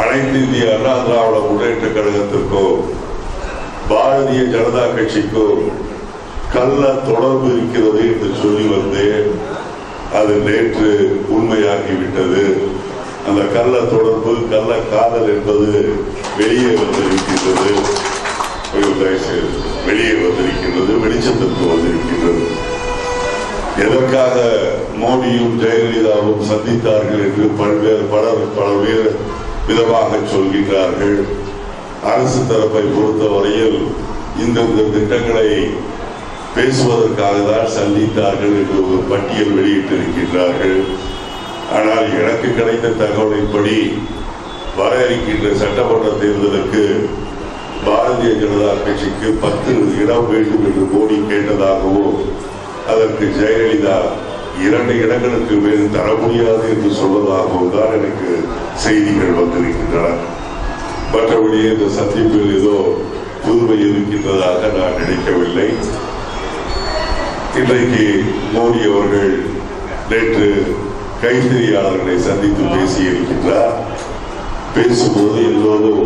அனைத்து இந்திய அண்ணா திராவிட முன்னேற்ற கழகத்திற்கோ பாரதிய ஜனதா கட்சிக்கோ கள்ள தொடர்பு இருக்கிறது என்று சொல்லி வந்தேன். அது நேற்று உண்மையாகிவிட்டது. அந்த கள்ள தொடர்பு கள்ள காதல் என்பது வெளியே வந்திருக்கின்றது. செய்து வெளியே வந்திருக்கின்றது வெளிச்சத்திற்கு வந்திருக்கின்றது. எதற்காக மோடியும் ஜெயலலிதாவும் சந்தித்தார்கள் என்று பல்வேறு பலர் பல்வேறு விதமாக சொல்கின்றார்கள். அரசு தரப்பை பொறுத்தவரையில் இந்தந்த திட்டங்களை பேசுவதற்காக தான் சந்தித்தார்கள் என்று ஒரு பட்டியல் வெளியிட்டிருக்கின்றார்கள். ஆனால் எனக்கு கிடைத்த தகவலின்படி வர இருக்கின்ற சட்டமன்ற தேர்தலுக்கு பாரதிய ஜனதா கட்சிக்கு பத்து இடம் வேண்டும் என்று மோடி கேட்டதாகவும் அதற்கு ஜெயலலிதா இரண்டு இடங்களுக்கு மேல் தர முடியாது என்று சொல்வதாகவும் தான் எனக்கு செய்திகள் வந்திருக்கின்றன. மற்றபடி இந்த சந்திப்பில் ஏதோ புதுமை இருக்கின்றதாக நான் நினைக்கவில்லை. இன்றைக்கு மோடி அவர்கள் நேற்று கைத்தறியாளர்களை சந்தித்து பேசியிருக்கின்றார். பேசும்போது எல்லோரும்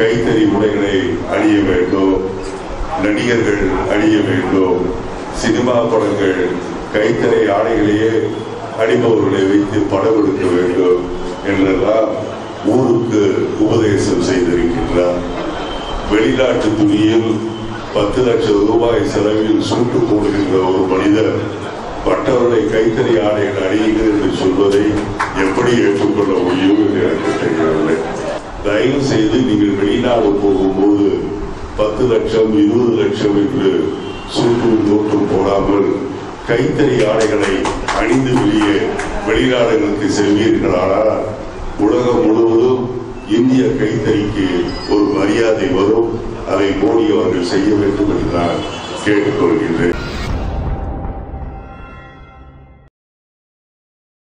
கைத்தறி உடைகளை அணிய வேண்டும் நடிகர்கள் அணிய வேண்டும் சினிமா படங்கள் கைத்தறி ஆடைகளையே அணிபவர்களை வைத்து படம் எடுக்க வேண்டும் என்றெல்லாம் ஊருக்கு உபதேசம் செய்திருக்கின்றார். வெளிநாட்டு துணியில் பத்து லட்சம் ரூபாய் செலவில் சூட்டு போடுகின்ற ஒரு மனிதர் மற்றவர்களை கைத்தறி ஆடைகள் அணியுங்கள் என்று சொல்வதை எப்படி ஏற்றுக்கொள்ள முடியும் என்று எனக்கு தெரியவில்லை. தயவு செய்து நீங்கள் வெளிநாடு போகும்போது பத்து லட்சம் இருபது லட்சம் என்று சூட்டு நோட்டு போடாமல் கைத்தறி ஆடைகளை அணிந்து வெளியே வெளிநாடுகளுக்கு செல்வீர்களானால் உலகம் முழுவதும் இந்திய கைத்தறிக்கு ஒரு மரியாதை வரும். அதை மோடி அவர்கள் செய்ய வேண்டும் என்று நான் கேட்டுக்கொள்கின்றேன்.